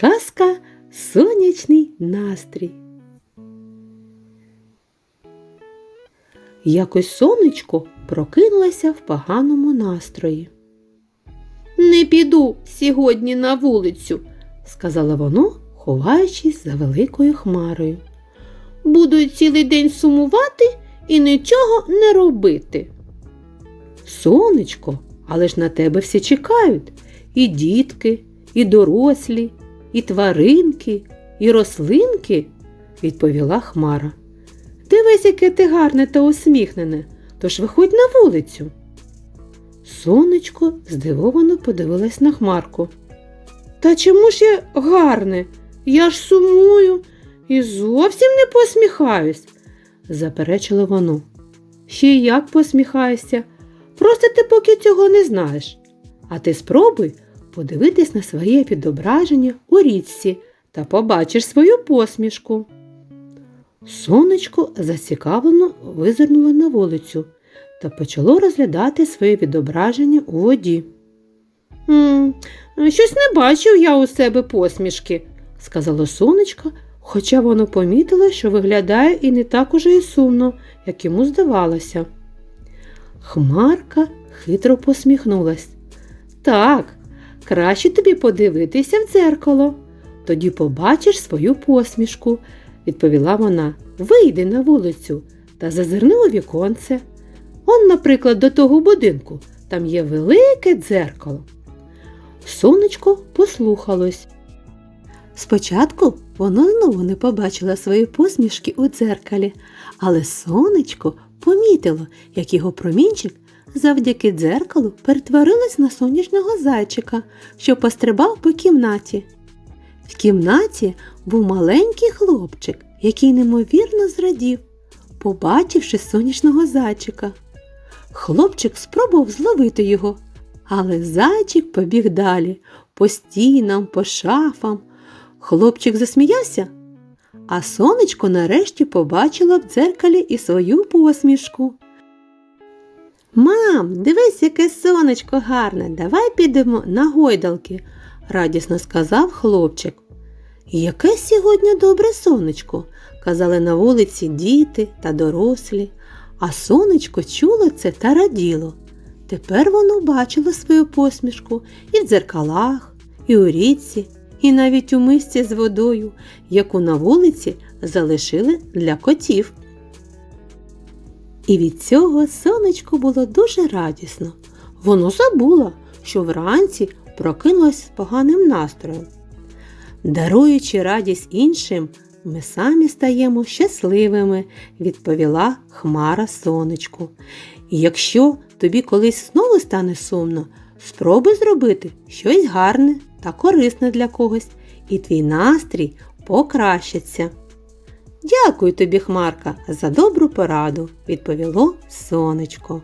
Казка Сонячний настрій. Якось сонечко прокинулося в поганому настрої. Не піду сьогодні на вулицю, сказала воно, ховаючись за великою хмарою. Буду цілий день сумувати і нічого не робити. Сонечко, але ж на тебе всі чекають і дітки, і дорослі, і тваринки, і рослинки, відповіла Хмара. Дивись, яке ти гарне та усміхнене, тож виходь на вулицю. Сонечко здивовано подивилась на Хмарку. Та чому ж я гарне? Я ж сумую і зовсім не посміхаюсь, заперечило воно. Ще як посміхаєшся, просто ти поки цього не знаєш. А ти спробуй подивитись на своє відображення у річці та побачиш свою посмішку. Сонечко зацікавлено визирнуло на вулицю та почало розглядати своє відображення у воді. «М, щось не бачив я у себе посмішки, сказало сонечко, хоча воно помітило, що виглядає і не так уже і сумно, як йому здавалося. Хмарка хитро посміхнулась. Так, краще тобі подивитися в дзеркало. Тоді побачиш свою посмішку, відповіла вона. Вийди на вулицю та зазирни у віконце. Он, наприклад, до того будинку, там є велике дзеркало. Сонечко послухалось. Спочатку воно знову не побачило свої посмішки у дзеркалі, але сонечко помітило, як його промінчик завдяки дзеркалу перетворилось на сонячного зайчика, що пострибав по кімнаті. В кімнаті був маленький хлопчик, який неймовірно зрадів, побачивши сонячного зайчика. Хлопчик спробував зловити його, але зайчик побіг далі, по стінам, по шафам. Хлопчик засміявся, а сонечко нарешті побачило в дзеркалі і свою посмішку. Мам, дивись, яке сонечко гарне, давай підемо на гойдалки, радісно сказав хлопчик. Яке сьогодні добре сонечко, казали на вулиці діти та дорослі, а сонечко чуло це та раділо. Тепер воно бачило свою посмішку і в дзеркалах, і у річці, і навіть у мисці з водою, яку на вулиці залишили для котів. І від цього сонечку було дуже радісно. Воно забуло, що вранці прокинулось з поганим настроєм. Даруючи радість іншим, ми самі стаємо щасливими, відповіла Хмара сонечку. Якщо тобі колись знову стане сумно, спробуй зробити щось гарне та корисне для когось, і твій настрій покращиться. Дякую тобі, Хмарка, за добру пораду, відповіло сонечко.